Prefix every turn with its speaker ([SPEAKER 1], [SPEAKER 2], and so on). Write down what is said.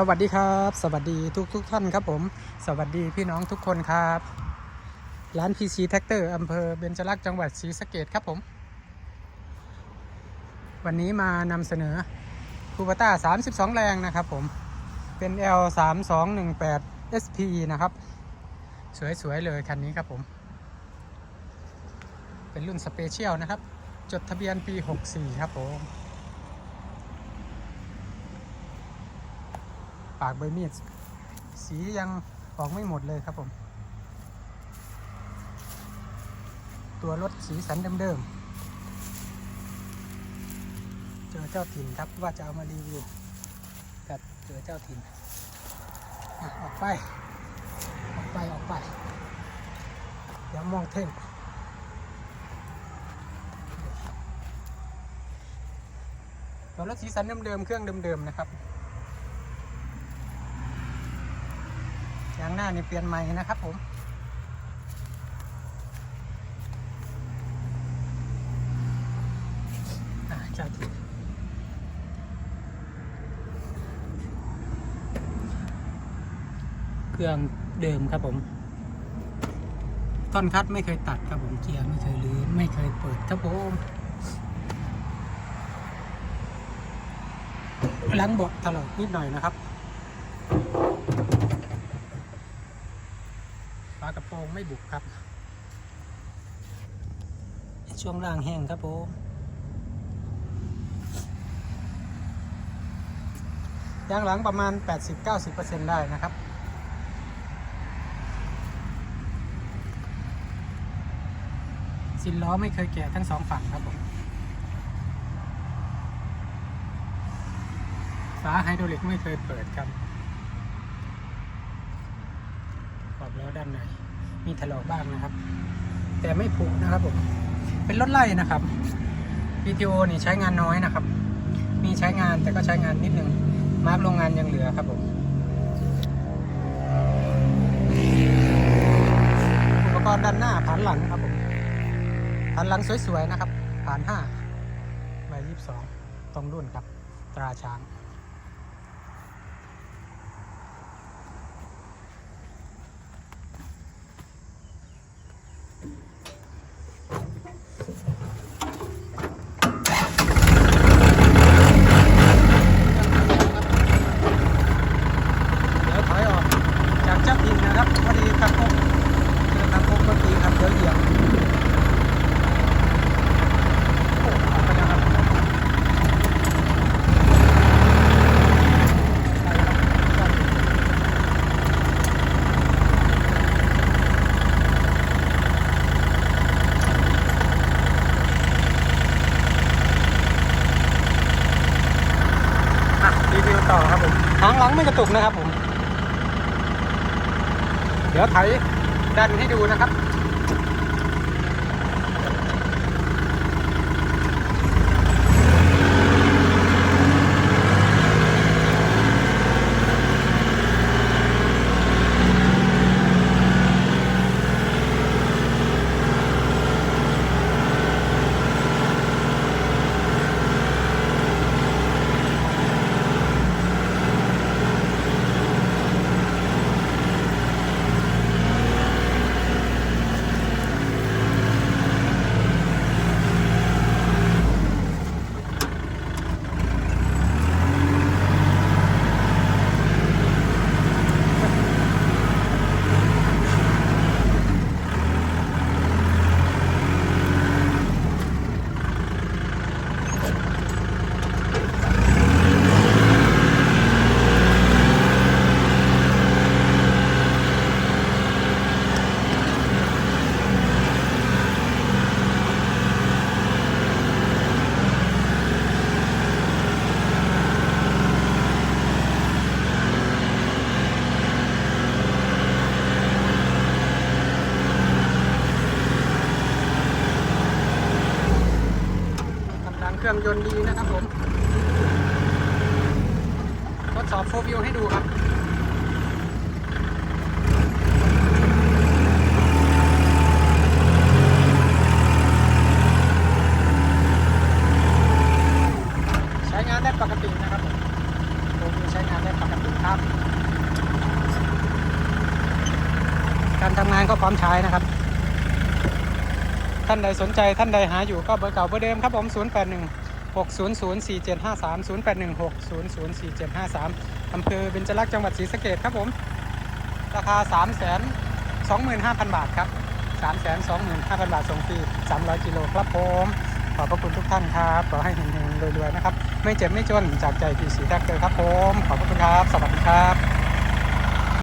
[SPEAKER 1] สวัสดีครับ สวัสดีทุกทุกท่านครับผม สวัสดีพี่น้องทุกคนครับ ร้าน PC t r a c t o r อำเภอเบญจลักษณ์จังหวัดศรีสะเกดครับผม วันนี้มานำเสนอคูปต้า 32 แรงนะครับผม เป็น L 3 2 1 8 SP นะครับ สวย ๆ เลยคันนี้ครับผม เป็นรุ่นสเปเชียลนะครับ จดทะเบียนปี 64 ครับผม ปากใบมีด สียังออกไม่หมดเลยครับผม ตัวรถสีสันเดิมๆ เจอเจ้าถิ่นครับว่าจะเอามารีวิวครับเจอเจ้าถิ่นอออกไป ออกไป ออกไปอย่ามองเท่งตัวรถสีสันเดิมๆ เครื่องเดิมๆ นะครับ ยาง หน้านี่เปลี่ยนใหม่นะครับผมเจ้าที่เครื่องเดิมครับผม ต้นคัดไม่เคยตัดครับผมเกียร์ไม่เคยลื้อไม่เคยเปิดครับผมหลังเบาะถลอกนิดหน่อยนะครับากระโปรงไม่บุกครับ ช่วงล่างแห้งครับผมยางหลังประมาณ 80-90%ได้นะครับสินล้อไม่เคยแกะทั้งสองฝั่งครับผมฝาไฮดรอลิกไม่เคยเปิดครับ ข อบล้อด้านในมีถลอกบ้างนะครับ แต่ไม่ผุนะครับผมเป็นรถไล่นะครับ PTO นี่ใช้งานน้อยนะครับ มีใช้งานแต่ก็ใช้งานนิดนึงมาร์กโรงงานยังเหลือครับผมอุปกรณ์ด้านหน้าผ่านหลังครับผมผ่านหลังสวยๆนะครับผ่านห้าใบยี่สิบสองตรงรุ่นครับ ตราช้าง เดี๋ยวถอยออกจากเจ้าถิ่นนะครับพอดีคันพกเจอคันพกเมื่อกี้ครับเดี๋ยวเหยียบโอ้ออกไปแล้วครับไปแล้วครับอะรีวิวต่อครับผม หางหลังไม่กระตุกนะครับผม เดี๋ยวไถดันให้ดูนะครับ เครื่องยนต์ดีนะครับผมทดสอบโฟวิวให้ดูครับใช้งานได้ปกตินะครับผมโฟวิวใช้งานได้ปกติครับการทำงานก็พร้อมใช้นะครับ ท่านใดสนใจท่านใดหาอยู่ก็เบอร์เก่าเบอร์เดิมครับผม 081 600 4753 081 600 4753อำเภอเบญจลักษณ์จังหวัดศรีสะเกษครับผม ราคา 3 2 5 0 0 0 บาทครับ 3 2 5 0 0 0 บาทส่งฟรี300 กิโลครับผมขอบพระคุณทุกท่านครับขอให้เฮงๆรวยๆนะครับ ไม่เจ็บไม่จนจากใจพีสีแท็กเตอร์ครับผม ขอบพระคุณครับ สวัสดีครับ